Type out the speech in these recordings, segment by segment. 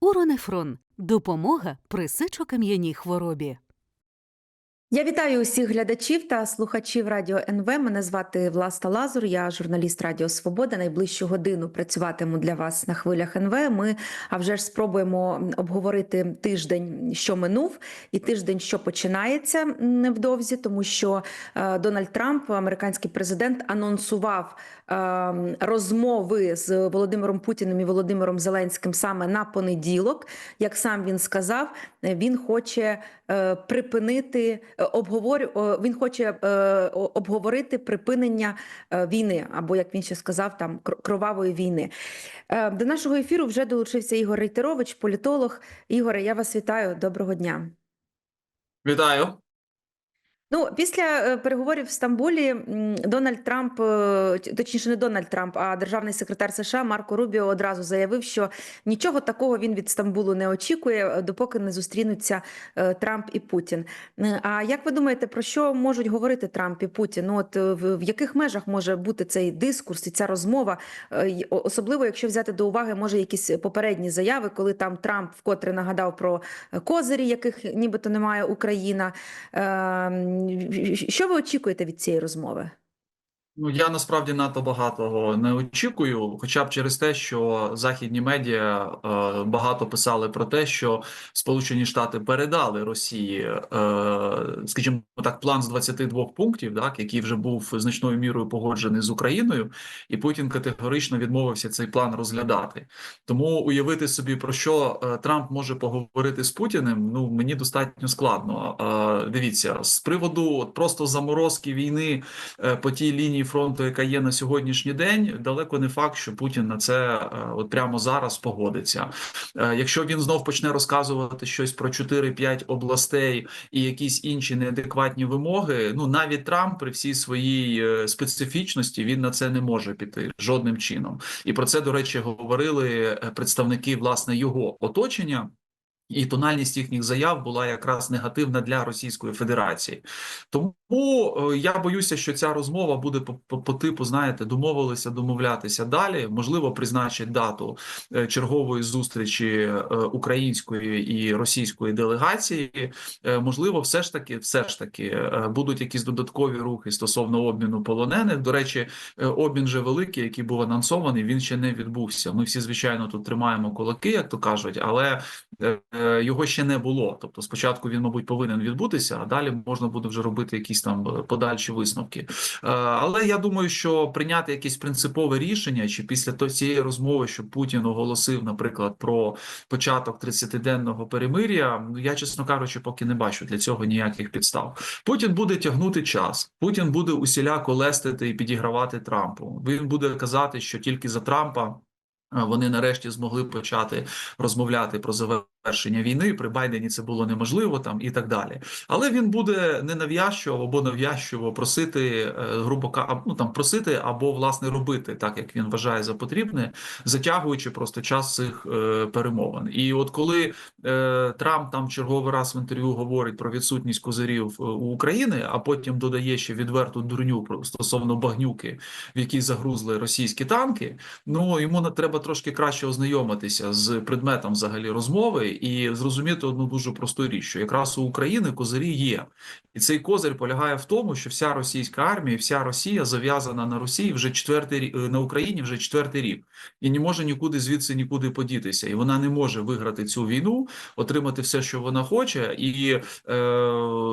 Уронефрон допомога при сечокам'яній хворобі. Я вітаю усіх глядачів та слухачів Радіо НВ. Мене звати Власта Лазур. Я журналіст Радіо Свобода. Найближчу годину працюватиму для вас на хвилях НВ. Ми а вже ж спробуємо обговорити тиждень, що минув, і тиждень, що починається невдовзі, тому що е, Дональд Трамп, американський президент, анонсував розмови з Володимиром Путіним і Володимиром Зеленським саме на понеділок. Як сам він сказав, е, він хоче е, припинити е, обговорю. Він хоче обговорити припинення війни, або як він ще сказав, там кр- кровавої війни. До нашого ефіру вже долучився Ігор Рейтерович, політолог. Ігоре, я вас вітаю. Доброго дня. Вітаю. Ну, після е, переговорів в Стамбулі Дональд Трамп, е, точніше, не Дональд Трамп, а державний секретар США Марко Рубіо одразу заявив, що нічого такого він від Стамбулу не очікує, е, допоки не зустрінуться Трамп і Путін. А як ви думаєте, про що можуть говорити Трамп і Путін? Ну, от в яких межах може бути цей дискурс і ця розмова? Особливо, якщо взяти до уваги, може, якісь попередні заяви, коли там Трамп вкотре нагадав про козирі, яких нібито немає Україна. Що ви очікуєте від цієї розмови? Ну я насправді надто багатого не очікую, хоча б через те, що західні медіа е, багато писали про те, що Сполучені Штати передали Росії, е, скажімо так, план з 22 пунктів, так який вже був значною мірою погоджений з Україною, і Путін категорично відмовився цей план розглядати. Тому уявити собі про що е, Трамп може поговорити з Путіним. Ну мені достатньо складно. Е, Дивіться, з приводу от просто заморозки війни е, по тій лінії фронту, яка є на сьогоднішній день, далеко не факт, що Путін на це е, от прямо зараз погодиться. Е, Якщо він знов почне розказувати щось про 4-5 областей і якісь інші неадекватні вимоги, ну навіть Трамп при всій своїй е, специфічності він на це не може піти жодним чином. І про це, до речі, говорили представники власне його оточення. І тональність їхніх заяв була якраз негативна для Російської Федерації. Тому е, я боюся, що ця розмова буде по, по, по типу, знаєте, домовилися домовлятися далі. Можливо, призначить дату е, чергової зустрічі е, української і російської делегації. Можливо, все ж таки, все ж таки будуть якісь додаткові рухи стосовно обміну полонених. До речі, обмін же великий, який був анонсований, він ще не відбувся. Ми всі, звичайно, тут тримаємо кулаки, як то кажуть, але його ще не було. Тобто, спочатку він, мабуть, повинен відбутися, а далі можна буде вже робити якісь там е, подальші висновки. Е, Але я думаю, що прийняти якесь принципове рішення, чи після цієї розмови, що Путін оголосив, наприклад, про початок 30-денного перемир'я, ну, я, чесно кажучи, поки не бачу для цього ніяких підстав. Путін буде тягнути час, Путін буде усіляко лестити і підігравати Трампу. Він буде казати, що тільки за Трампа. е, Вони нарешті змогли почати розмовляти про завершення війни. При Байдені це було неможливо там і так далі. Але він буде ненав'язчиво або нав'язчиво просити, е, грубо ну там просити або власне робити так, як він вважає за потрібне, затягуючи просто час цих е, перемовин. І от коли е, Трамп там черговий раз в інтерв'ю говорить про відсутність козирів е, у України, а потім додає ще відверту дурню стосовно багнюки, в якій загрузли російські танки. Ну йому треба трошки краще ознайомитися з предметом взагалі розмови і зрозуміти одну дуже просту річ, що якраз у України козирі є, і цей козир полягає в тому, що вся російська армія, вся Росія зав'язана на Росії вже четвертий на Україні вже четвертий рік, і не може нікуди звідси нікуди подітися, і вона не може виграти цю війну, отримати все, що вона хоче, і е,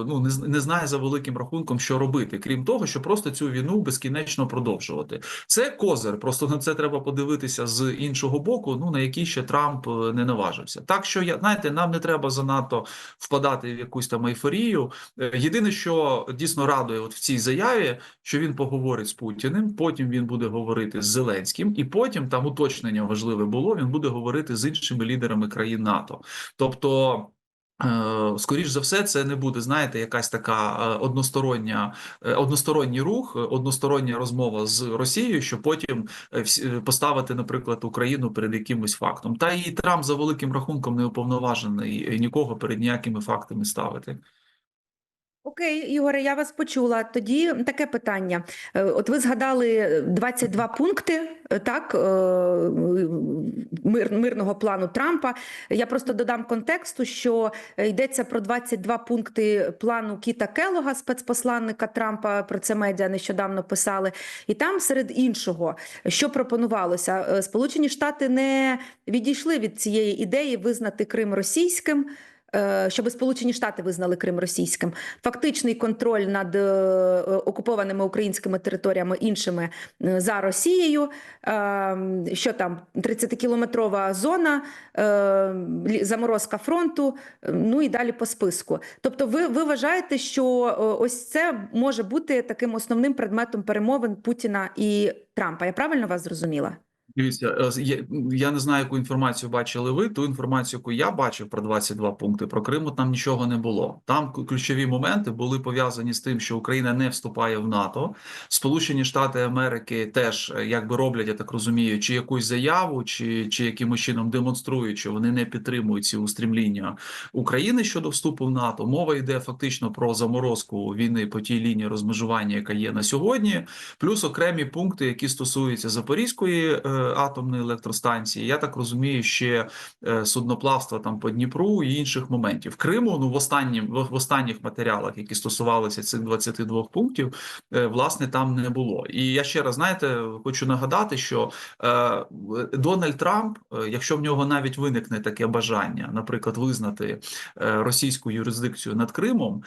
ну не, не знає за великим рахунком, що робити, крім того, що просто цю війну безкінечно продовжувати. Це козир. Просто на це треба подивитися з іншого боку. Ну на який ще Трамп е, не наважився. Так що я знаєте, нам не треба занадто впадати в якусь там ейфорію. Е, Єдине, що дійсно радує, от в цій заяві, що він поговорить з Путіним, потім він буде говорити з Зеленським, і потім там уточнення важливе було. Він буде говорити з іншими лідерами країн НАТО. Тобто. Е, Скоріш за все, це не буде, знаєте, якась така е, одностороння, е, односторонній рух, одностороння розмова з Росією, що потім поставити, наприклад, Україну перед якимось фактом. Та і Трамп за великим рахунком не уповноважений нікого перед ніякими фактами ставити. Окей, Ігоре, я вас почула. Тоді таке питання. Е, От ви згадали 22 пункти, е, так, е, мир, мирного плану Трампа. Я просто додам контексту, що е, йдеться про 22 пункти плану Кіта Келога, спецпосланника Трампа. Про це медіа нещодавно писали. І там, серед іншого, що пропонувалося, Е, Сполучені Штати не відійшли від цієї ідеї визнати Крим російським. Е, Щоб Сполучені Штати визнали Крим російським, фактичний контроль над е, окупованими українськими територіями іншими е, за Росією. Е, Що там 30-кілометрова зона, заморозка фронту, ну і далі по списку. Тобто, ви, ви вважаєте, що ось це може бути таким основним предметом перемовин Путіна і Трампа? Я правильно вас зрозуміла? Дивіться, е, я не знаю, яку інформацію бачили ви. Ту інформацію, яку я бачив про 22 пункти про Криму, там нічого не було. Там ключові моменти були пов'язані з тим, що Україна не вступає в НАТО. Сполучені Штати Америки теж е, якби роблять, я так розумію, чи якусь заяву, чи, чи якимось чином демонструють, що вони не підтримують ці устремління України щодо вступу в НАТО. Мова йде фактично про заморозку війни по тій лінії розмежування, яка є на сьогодні плюс окремі пункти, які стосуються Запорізької е, атомної електростанції. Я так розумію, ще е, судноплавства там по Дніпру і інших моментів. Криму ну в останнім в, останніх матеріалах, які стосувалися цих 22 пунктів, е, власне там не було. І я ще раз знаєте, хочу нагадати, що е, Дональд Трамп, якщо в нього навіть виникне таке бажання, наприклад, визнати російську юрисдикцію над Кримом,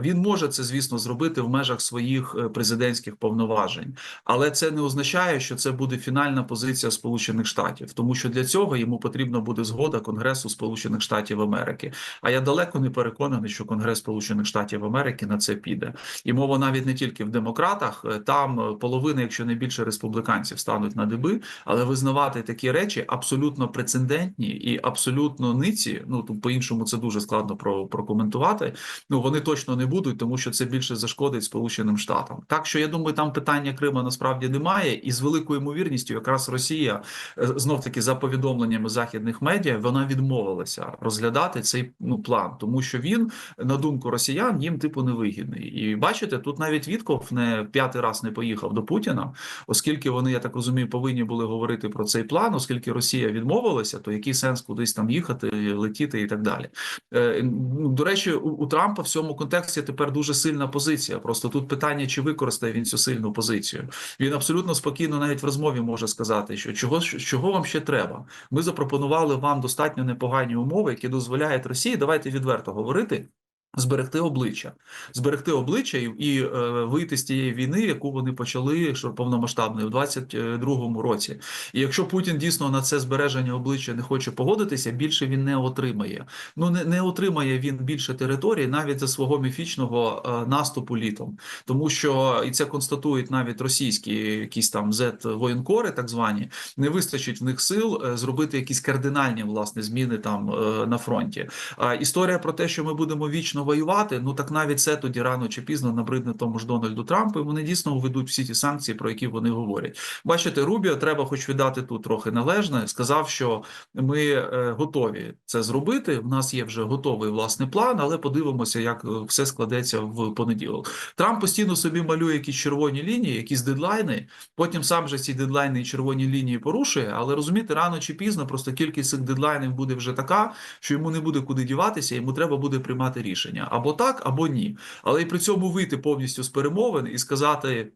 він може це, звісно, зробити в межах своїх президентських повноважень, але це не означає, що це буде фінальна позиція Сполучених Штатів, тому що для цього йому потрібна буде згода Конгресу Сполучених Штатів Америки. А я далеко не переконаний, що Конгрес Сполучених Штатів Америки на це піде. І мова навіть не тільки в демократах, е, там е, половина, якщо не більше республіканців, стануть на диби, але визнавати такі речі абсолютно прецедентні і абсолютно ниці. Ну тут по-іншому це дуже складно про прокоментувати. Ну вони точно не будуть, тому що це більше зашкодить Сполученим Штатам. Так що я думаю, там питання Крима насправді немає, і з великою ймовірністю, якраз Росія знов таки за повідомленнями західних медіа, вона відмовилася розглядати цей ну план, тому що він, на думку росіян, їм типу невигідний. І бачите, тут навіть Вітков не п'ятий раз не поїхав до Путіна, оскільки вони, я так розумію, повинні були говорити про цей план, оскільки Росія відмовилася, то який сенс кудись там їхати, летіти і так далі. Е, ну, До речі, у Трампа в цьому контексті тепер дуже сильна позиція. Просто тут питання, чи використає він цю сильну позицію. Він абсолютно спокійно, навіть в розмові може сказати, що чого чого вам ще треба. Ми запропонували вам достатньо непогані умови, які дозволяють Росії. Давайте відверто говорити. Зберегти обличчя, зберегти обличчя і, і е, вийти з тієї війни, яку вони почали що повномасштабною в 22-му році. І якщо Путін дійсно на це збереження обличчя не хоче погодитися, більше він не отримає. Ну не, не отримає він більше території навіть за свого міфічного е, наступу літом, тому що і це констатують навіть російські якісь там z воєнкори, так звані, не вистачить в них сил е, зробити якісь кардинальні власне зміни там е, на фронті. А історія про те, що ми будемо вічно воювати, ну так навіть це тоді рано чи пізно набридне тому ж Дональду Трампу. і Вони дійсно введуть всі ті санкції, про які вони говорять. Бачите, Рубіо треба, хоч віддати тут трохи належне. Сказав, що ми е, готові це зробити. В нас є вже готовий власний план, але подивимося, як е, все складеться в понеділок. Трамп постійно собі малює якісь червоні лінії, якісь дедлайни. Потім сам же ці дедлайни і червоні лінії порушує. Але розумієте, рано чи пізно просто кількість цих дедлайнів буде вже така, що йому не буде куди діватися, йому треба буде приймати рішення або так, або ні. Але і при цьому вийти повністю з перемовин і сказати.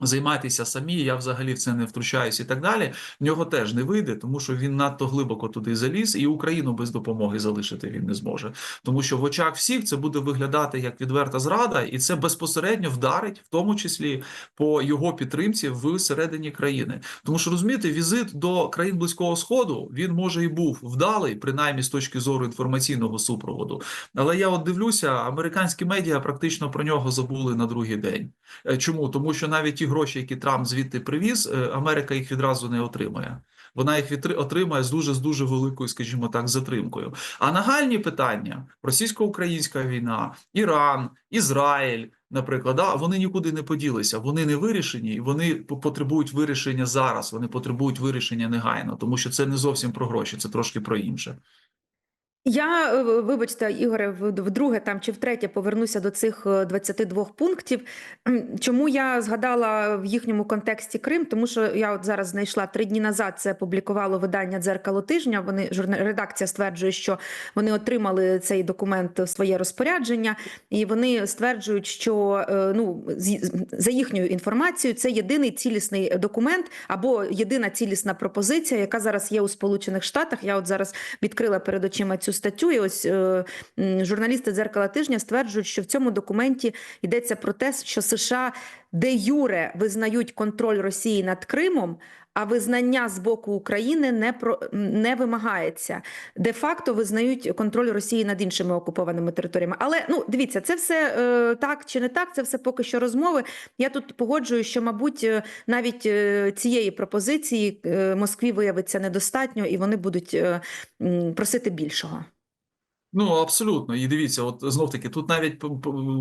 Займайтеся самі, я взагалі в це не втручаюсь і так далі. В нього теж не вийде, тому що він надто глибоко туди заліз, і Україну без допомоги залишити він не зможе. Тому що в очах всіх це буде виглядати як відверта зрада, і це безпосередньо вдарить, в тому числі по його підтримці в середині країни. Тому що розумієте, візит до країн близького сходу він може і був вдалий, принаймні з точки зору інформаційного супроводу. Але я от дивлюся, американські медіа практично про нього забули на другий день. Е, Чому? Тому що навіть ті гроші, які Трамп звідти привіз, е, Америка їх відразу не отримає. Вона їх отримає з дуже з дуже великою, скажімо так, затримкою. А нагальні питання: російсько-українська війна, Іран, Ізраїль, наприклад, да, вони нікуди не поділися, вони не вирішені, і вони потребують вирішення зараз. Вони потребують вирішення негайно, тому що це не зовсім про гроші, це трошки про інше. Я е, вибачте, Ігоре, вдруге там чи втретє повернуся до цих е, 22 пунктів. Чому я згадала в їхньому контексті Крим? Тому що я от зараз знайшла три дні назад. Це публікувало видання дзеркало тижня. Вони редакція стверджує, що вони отримали цей документ в своє розпорядження, і вони стверджують, що е, ну за їхньою інформацією, це єдиний цілісний документ або єдина цілісна пропозиція, яка зараз є у Сполучених Штатах. Я от зараз відкрила перед очима цю статтю. І ось е, журналісти дзеркала тижня стверджують, що в цьому документі йдеться про те, що США де юре визнають контроль Росії над Кримом. А визнання з боку України не про не вимагається. Де факто визнають контроль Росії над іншими окупованими територіями. Але ну дивіться, це все е, так чи не так. Це все поки що розмови. Я тут погоджую, що мабуть е, навіть е, цієї пропозиції е, Москві виявиться недостатньо, і вони будуть е, просити більшого. Ну, абсолютно. І дивіться, от знов таки, тут навіть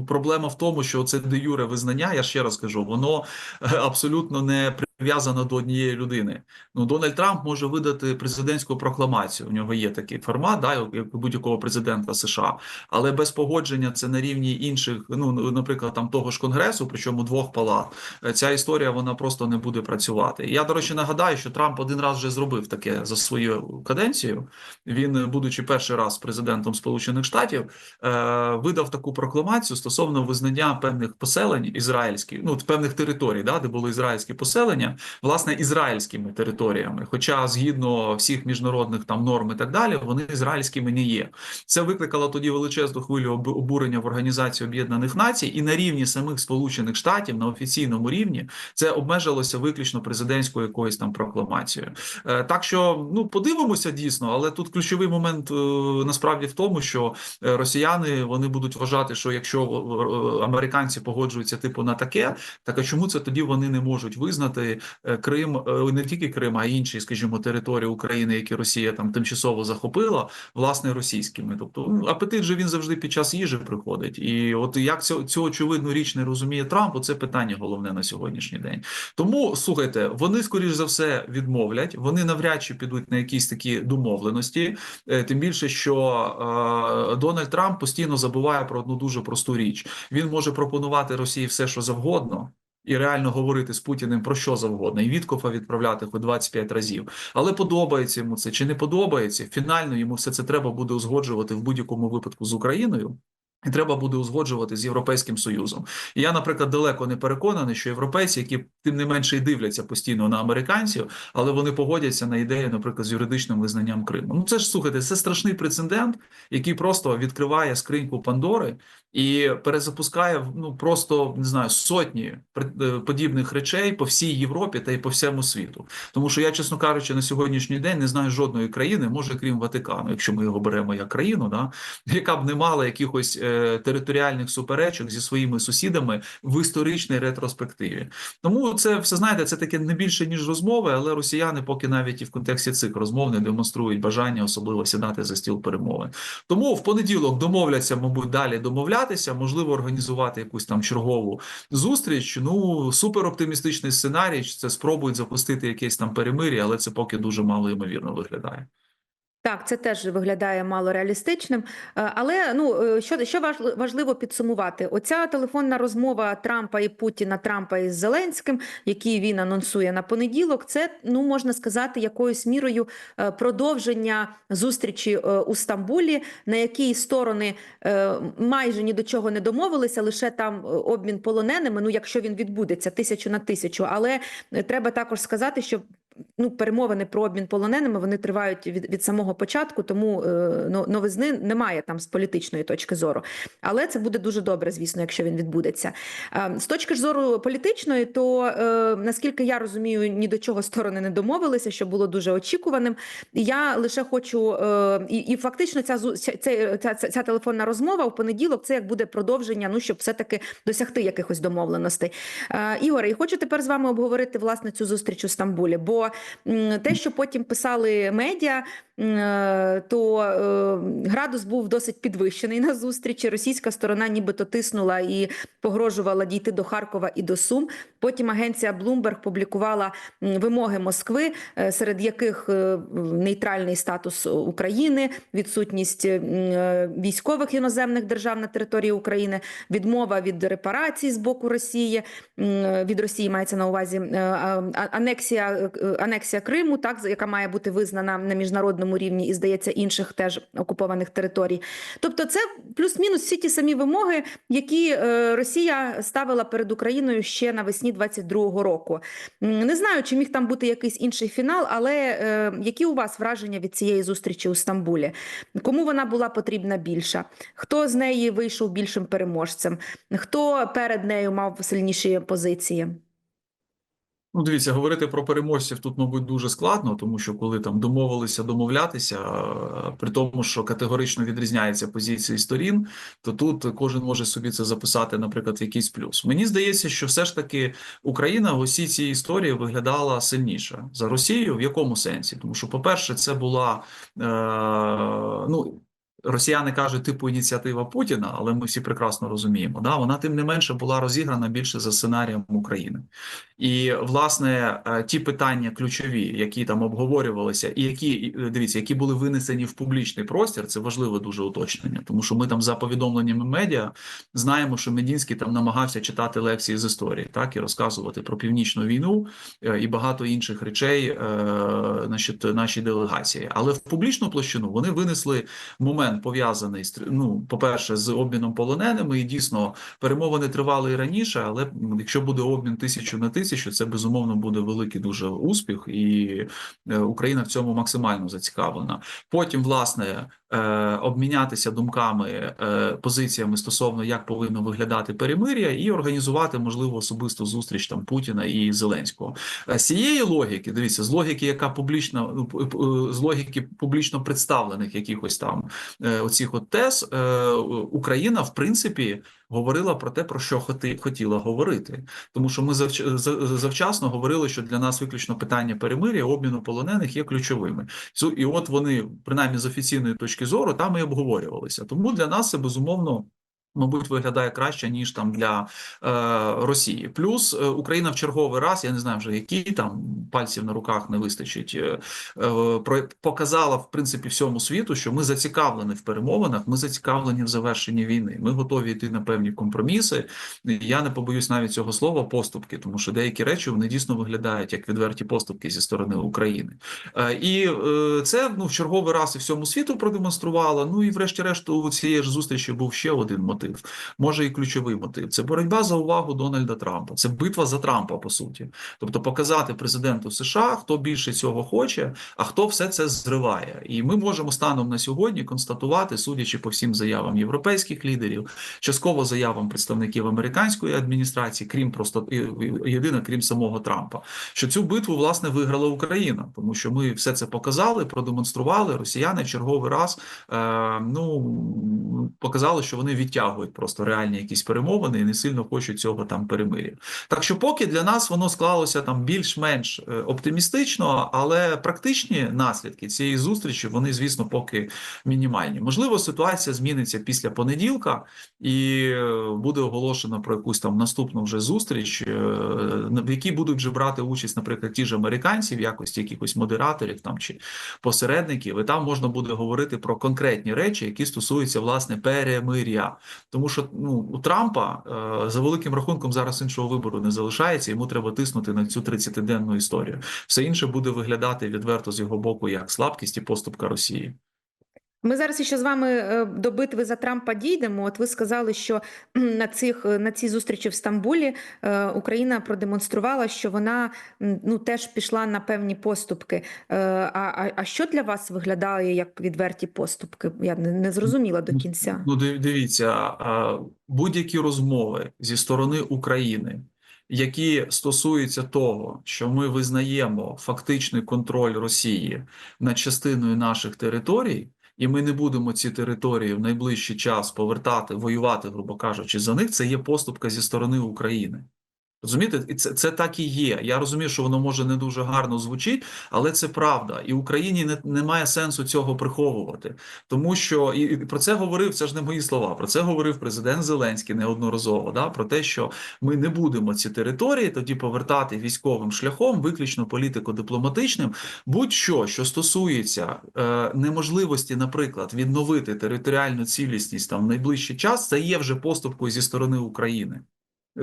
проблема в тому, що це де юре визнання, я ще раз кажу, воно е, абсолютно не прив'язано до однієї людини. Ну, Дональд Трамп може видати президентську прокламацію. У нього є такий формат, да, як будь-якого президента США, але без погодження це на рівні інших, ну, наприклад, там того ж конгресу, причому двох палат. е, Ця історія вона просто не буде працювати. Я, до речі, нагадаю, що Трамп один раз вже зробив таке за свою каденцію. Він, будучи перший раз президентом Сполучених Штатів, е, видав таку прокламацію стосовно визнання певних поселень ізраїльських, ну певних територій, да, де були ізраїльські поселення, власне, ізраїльськими територіями. Хоча згідно всіх міжнародних там норм і так далі, вони ізраїльськими не є. Це викликало тоді величезну хвилю об- обурення в Організації Об'єднаних Націй, і на рівні самих Сполучених Штатів на офіційному рівні це обмежилося виключно президентською якоюсь там прокламацією. Е, Так що ну подивимося дійсно, але тут ключовий момент е, насправді в тому, що е, росіяни вони будуть вважати, що якщо американці погоджуються типу на таке, так а чому це тоді вони не можуть визнати е, Крим, е, не тільки Крим, а й інші, скажімо, території України, які Росія там тимчасово захопила, власне російськими. Тобто ну, апетит же він завжди під час їжі приходить. І от як цю, цю очевидну річ не розуміє Трамп, це питання головне на сьогоднішній день. Тому слухайте, вони скоріш за все відмовлять. Вони навряд чи підуть на якісь такі домовленості. Е, Тим більше, що е, Дональд Трамп постійно забуває про одну дуже просту річ: він може пропонувати Росії все, що завгодно. І реально говорити з Путіним про що завгодно, і Віткофа відправляти хоч 25 разів. Але подобається йому це чи не подобається? Фінально йому все це треба буде узгоджувати в будь-якому випадку з Україною. І треба буде узгоджувати з Європейським Союзом. І я, наприклад, далеко не переконаний, що європейці, які тим не менше й дивляться постійно на американців, але вони погодяться на ідею, наприклад, з юридичним визнанням Криму. Ну це ж слухайте, це страшний прецедент, який просто відкриває скриньку Пандори і перезапускає ну просто не знаю сотні е, подібних речей по всій Європі та й по всьому світу. Тому що я, чесно кажучи, на сьогоднішній день не знаю жодної країни, може крім Ватикану, якщо ми його беремо як країну, да яка б не мала якихось е, територіальних суперечок зі своїми сусідами в історичній ретроспективі. Тому це все знаєте, це таке не більше ніж розмови, але росіяни поки навіть і в контексті цих розмов не демонструють бажання особливо сідати за стіл перемовин. Тому в понеділок домовляться, мабуть, далі домовлятися, можливо, організувати якусь там чергову зустріч. Ну супер оптимістичний сценарій. Це спробують запустити якесь там перемир'я, але це поки дуже мало ймовірно виглядає. Так, це теж виглядає мало реалістичним. Е, Але ну е, що, що важли- важливо підсумувати? Оця телефонна розмова Трампа і Путіна, Трампа із Зеленським, які він анонсує на понеділок, це ну можна сказати якоюсь мірою е, продовження зустрічі у Стамбулі, на якій сторони майже ні до чого не домовилися, лише там обмін полоненими. Ну, якщо він відбудеться тисячу на тисячу. Але треба також сказати, що ну, перемовини про обмін полоненими вони тривають від, від самого початку, тому но- новизни немає там з політичної точки зору. Але це буде дуже добре, звісно, якщо він відбудеться. Е, з точки зору політичної, то е, наскільки я розумію, ні до чого сторони не домовилися, що було дуже очікуваним. Я лише хочу, і, і фактично ця, ця, ця, ця, телефонна розмова в понеділок це як буде продовження, ну щоб все-таки досягти якихось домовленостей. Ігоре, і хочу тепер з вами обговорити власне цю зустріч у Стамбулі. Бо те, що потім писали медіа, то е, градус був досить підвищений на зустрічі. Російська сторона нібито тиснула і погрожувала дійти до Харкова і до Сум. Потім агенція Bloomberg публікувала вимоги Москви, е, серед яких е, нейтральний статус України, відсутність е, військових іноземних держав на території України, відмова від репарацій з боку Росії. Від Росії мається на увазі е, анексія, е, анексія Криму, так яка має бути визнана на міжнародному рівні і здається інших теж окупованих територій. Тобто, це плюс-мінус всі ті самі вимоги, які е, Росія ставила перед Україною ще навесні 22-го року. Не знаю, чи міг там бути якийсь інший фінал, але е, які у вас враження від цієї зустрічі у Стамбулі? Кому вона була потрібна більша? Хто з неї вийшов більшим переможцем? Хто перед нею мав сильніші позиції? Ну, дивіться, говорити про переможців тут, мабуть, дуже складно, тому що коли там домовилися домовлятися, при тому, що категорично відрізняються позиції сторін, то тут кожен може собі це записати, наприклад, якийсь плюс. Мені здається, що все ж таки Україна в усій цій історії виглядала сильніше за Росію. В якому сенсі? Тому що, по-перше, це була е, ну. Росіяни кажуть, типу ініціатива Путіна, але ми всі прекрасно розуміємо. Да, вона тим не менше була розіграна більше за сценарієм України. І власне е, ті питання ключові, які там обговорювалися, і які дивіться, які були винесені в публічний простір, це важливе дуже уточнення, тому що ми там за повідомленнями медіа знаємо, що Медінський там намагався читати лекції з історії, так і розказувати про північну війну е, і багато інших речей, е, значить, нашій делегації. Але в публічну площину вони винесли момент пов'язаний з ну, по-перше, з обміном полоненими, і дійсно перемовини тривали і раніше. Але якщо буде обмін тисячу на тисячу, це безумовно буде великий дуже успіх, і е, Україна в цьому максимально зацікавлена. Потім, власне, обмінятися думками, е, позиціями стосовно як повинно виглядати перемир'я, і організувати можливо особисту зустріч там Путіна і Зеленського. Е, З цієї логіки, дивіться, з логіки, яка публічно з логіки публічно представлених якихось там е, оцих от тез, е, Україна в принципі говорила про те, про що хоти, хотіла говорити, тому що ми завч- за- завчасно говорили, що для нас виключно питання перемир'я, обміну полонених є ключовими. І от вони, принаймні з офіційної точки зору, там і обговорювалися. Тому для нас це безумовно. Мабуть, виглядає краще ніж там для е, Росії. Плюс е, Україна в черговий раз, я не знаю вже які там пальців на руках не вистачить. Е, е, показала в принципі всьому світу, що ми зацікавлені в перемовинах, ми зацікавлені в завершенні війни. Ми готові йти на певні компроміси. Я не побоюсь навіть цього слова поступки, тому що деякі речі вони дійсно виглядають як відверті поступки зі сторони України. Е, І е, це ну в черговий раз і всьому світу продемонструвало. Ну і врешті-решт у цієї ж зустрічі був ще один мотив, може і ключовий мотив. Це боротьба за увагу Дональда Трампа. Це битва за Трампа, по суті. Тобто показати президенту США, хто більше цього хоче, а хто все це зриває. І ми можемо станом на сьогодні констатувати, судячи по всім заявам європейських лідерів, частково заявам представників американської адміністрації, крім просто єдине, крім самого Трампа, що цю битву власне виграла Україна, тому що ми все це показали, продемонстрували. Росіяни черговий раз е, ну показали, що вони відтягують просто реальні якісь перемовини і не сильно хочуть цього там перемир'я. Так що, поки для нас воно склалося там більш-менш е, оптимістично, але практичні наслідки цієї зустрічі вони, звісно, поки мінімальні. Можливо, ситуація зміниться після понеділка, і е, буде оголошено про якусь там наступну вже зустріч, е, в якій будуть вже брати участь, наприклад, ті ж американці в якості якихось модераторів там чи посередників, і там можна буде говорити про конкретні речі, які стосуються власне перемир'я. Тому що ну у Трампа е, за великим рахунком зараз іншого вибору не залишається. Йому треба тиснути на цю 30-денну історію. Все інше буде виглядати відверто з його боку як слабкість і поступка Росії. Ми зараз ще з вами е, до битви за Трампа дійдемо. От ви сказали, що на цих на цій зустрічі в Стамбулі е, Україна продемонструвала, що вона ну теж пішла на певні поступки. Е, А, а, а що для вас виглядає як відверті поступки? Я не, не зрозуміла до кінця. Ну, дивіться, будь-які розмови зі сторони України, які стосуються того, що ми визнаємо фактичний контроль Росії над частиною наших територій, і ми не будемо ці території в найближчий час повертати, воювати, грубо кажучи, за них, це є поступка зі сторони України. Розумієте, і це, це так і є. Я розумію, що воно може не дуже гарно звучить, але це правда. І Україні не, немає сенсу цього приховувати, тому що і, і про це говорив. Це ж не мої слова. Про це говорив президент Зеленський неодноразово. Да, про те, що ми не будемо ці території тоді повертати військовим шляхом, виключно політико-дипломатичним. Будь-що, що стосується е, неможливості, наприклад, відновити територіальну цілісність там в найближчий час, це є вже поступкою зі сторони України.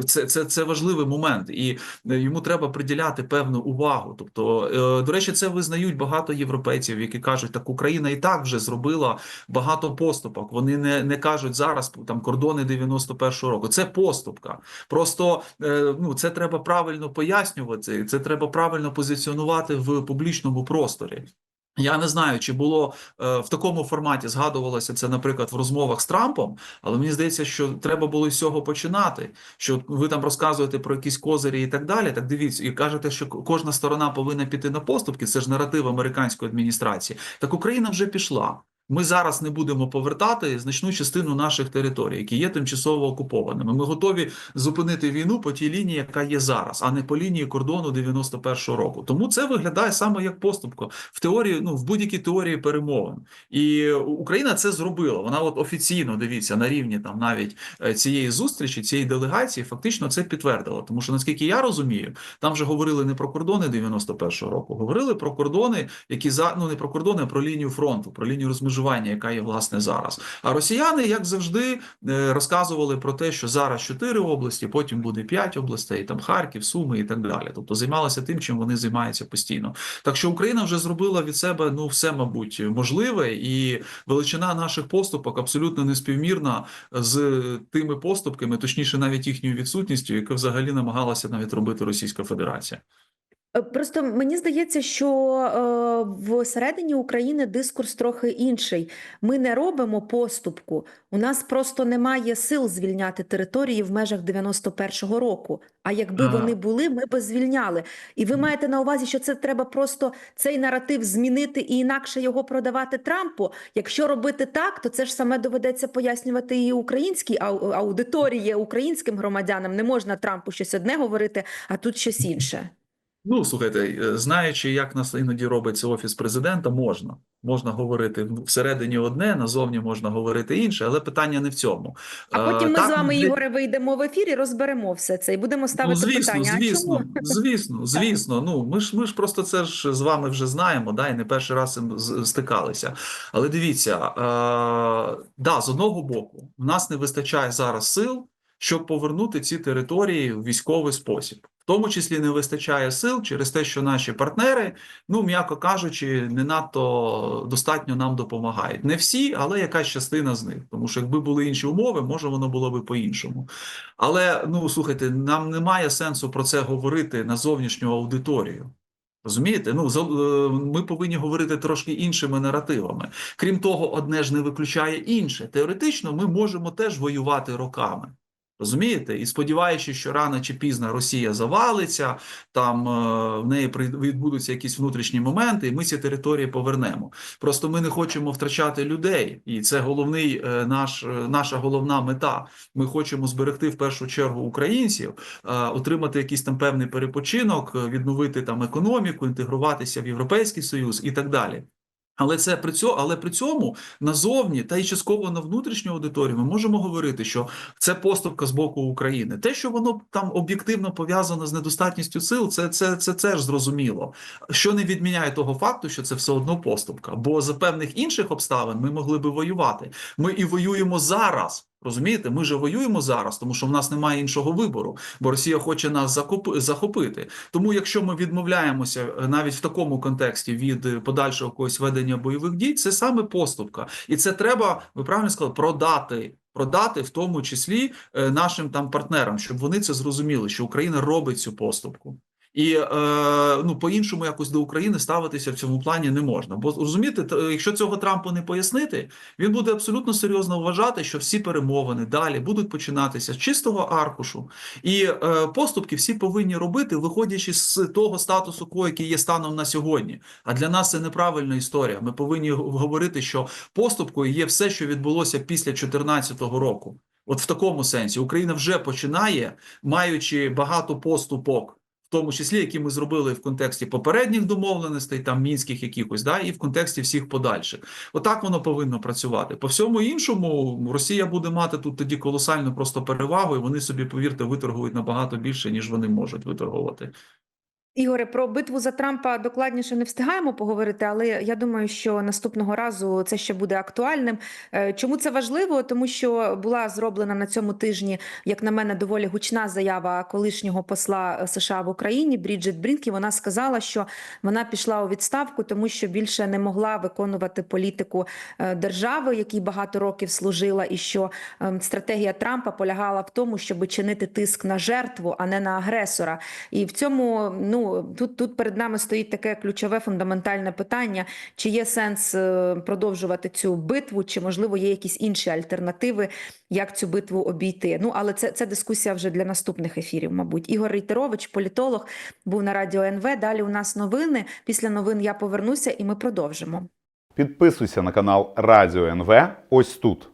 Це, це, це важливий момент, і е, йому треба приділяти певну увагу. Тобто, е, до речі, це визнають багато європейців, які кажуть, так Україна і так вже зробила багато поступок. Вони не, не кажуть зараз там кордони 91-го року. Це поступка. Просто е, ну це треба правильно пояснювати, це треба правильно позиціонувати в публічному просторі. Я не знаю, чи було е, в такому форматі згадувалося це, наприклад, в розмовах з Трампом, але мені здається, що треба було з цього починати. Що ви там розказуєте про якісь козирі і так далі. Так дивіться, і кажете, що кожна сторона повинна піти на поступки. Це ж наратив американської адміністрації. Так Україна вже пішла. Ми зараз не будемо повертати значну частину наших територій, які є тимчасово окупованими. Ми готові зупинити війну по тій лінії, яка є зараз, а не по лінії кордону 91-го року. Тому це виглядає саме як поступка в теорії, ну в будь-якій теорії перемовин. І Україна це зробила. Вона от офіційно дивіться на рівні там навіть е, цієї зустрічі, цієї делегації, фактично це підтвердила. Тому що наскільки я розумію, там вже говорили не про кордони 91-го року, говорили про кордони, які за ну не про кордони, а про лінію фронту, про лінію розмежування, яка є власне зараз. А росіяни, як завжди, е, розказували про те, що зараз чотири області, потім буде п'ять областей, там Харків, Суми і так далі. Тобто займалися тим, чим вони займаються постійно. Так що Україна вже зробила від себе ну все, мабуть, можливе, і величина наших поступок абсолютно неспівмірна з тими поступками, точніше, навіть їхньою відсутністю, яку взагалі намагалася навіть робити Російська Федерація. Е, Просто мені здається, що е, всередині України дискурс трохи інший. Ми не робимо поступку. У нас просто немає сил звільняти території в межах 91-го року. А якби А. вони були, ми б звільняли. І ви маєте на увазі, що це треба просто цей наратив змінити і інакше його продавати Трампу. Якщо робити так, то це ж саме доведеться пояснювати і українській аудиторії, українським громадянам. Не можна Трампу щось одне говорити, а тут щось інше. Ну, слухайте, е, знаючи, як нас іноді робиться офіс президента, можна. Можна говорити всередині одне, назовні можна говорити інше, але питання не в цьому. А Е, потім ми так, з вами, для- Ігоре, вийдемо в ефір і розберемо все це і будемо Ну, ставити звісно, питання. звісно, а чому? звісно, звісно. Ну ми ж ми ж просто це ж з вами вже знаємо, да, і не перший раз стикалися. Але дивіться, е, да, з одного боку, в нас не вистачає зараз сил, щоб повернути ці території в військовий спосіб. В тому числі не вистачає сил через те, що наші партнери, ну м'яко кажучи, не надто достатньо нам допомагають. Не всі, але якась частина з них. Тому що якби були інші умови, може воно було би по-іншому. Але ну слухайте, нам немає сенсу про це говорити на зовнішню аудиторію. Розумієте? Ну е, ми повинні говорити трошки іншими наративами. Крім того, одне ж не виключає інше. Теоретично, ми можемо теж воювати роками. Розумієте? І сподіваючись, що рано чи пізно Росія завалиться, там е, в неї відбудуться якісь внутрішні моменти, і ми ці території повернемо. Просто ми не хочемо втрачати людей, і це головний е, наш, е, наша головна мета. Ми хочемо зберегти в першу чергу українців, отримати якийсь там певний перепочинок, відновити там економіку, інтегруватися в Європейський Союз і так далі. Але це при цьому, але при цьому назовні та й частково на внутрішню аудиторію ми можемо говорити, що це поступка з боку України. Те, що воно там об'єктивно пов'язано з недостатністю сил, це, це, це, це ж зрозуміло. Що не відміняє того факту, що це все одно поступка. Бо за певних інших обставин ми могли би воювати. Ми і воюємо зараз. Розумієте, ми же воюємо зараз, тому що в нас немає іншого вибору, бо Росія хоче нас захопити. Тому, якщо ми відмовляємося е, навіть в такому контексті від е, подальшого якогось ведення бойових дій, це саме поступка, і це треба, ви правильно сказали, продати. Продати в тому числі е, нашим там партнерам, щоб вони це зрозуміли, що Україна робить цю поступку. І е, ну по-іншому якось до України ставитися в цьому плані не можна. Бо розумієте, якщо цього Трампу не пояснити, він буде абсолютно серйозно вважати, що всі перемовини далі будуть починатися з чистого аркушу, і е, поступки всі повинні робити, виходячи з того статусу, кво, який є станом на сьогодні. А для нас це неправильна історія. Ми повинні говорити, що поступкою є все, що відбулося після 2014 року. От в такому сенсі Україна вже починає, маючи багато поступок, тому числі, які ми зробили в контексті попередніх домовленостей, там мінських якихось, да, і в контексті всіх подальших. Отак воно повинно працювати. По всьому іншому, Росія буде мати тут тоді колосальну просто перевагу, і вони собі, повірте, виторгують набагато більше, ніж вони можуть виторгувати. Ігоре, про битву за Трампа докладніше не встигаємо поговорити, але я думаю, що наступного разу це ще буде актуальним. Е, Чому це важливо? Тому що була зроблена на цьому тижні, як на мене, доволі гучна заява колишнього посла США в Україні Бріджит Брінкі. Вона сказала, що вона пішла у відставку, тому що більше не могла виконувати політику е, держави, якій багато років служила, і що ем, стратегія Трампа полягала в тому, щоб чинити тиск на жертву, а не на агресора. І в цьому ну тут, тут перед нами стоїть таке ключове фундаментальне питання: чи є сенс е, продовжувати цю битву, чи можливо є якісь інші альтернативи, як цю битву обійти? Ну але це, це дискусія вже для наступних ефірів. Мабуть, Ігор Рейтерович, політолог, був на радіо НВ. Далі у нас новини. Після новин я повернуся, і ми продовжимо. Підписуйся на канал Радіо НВ ось тут.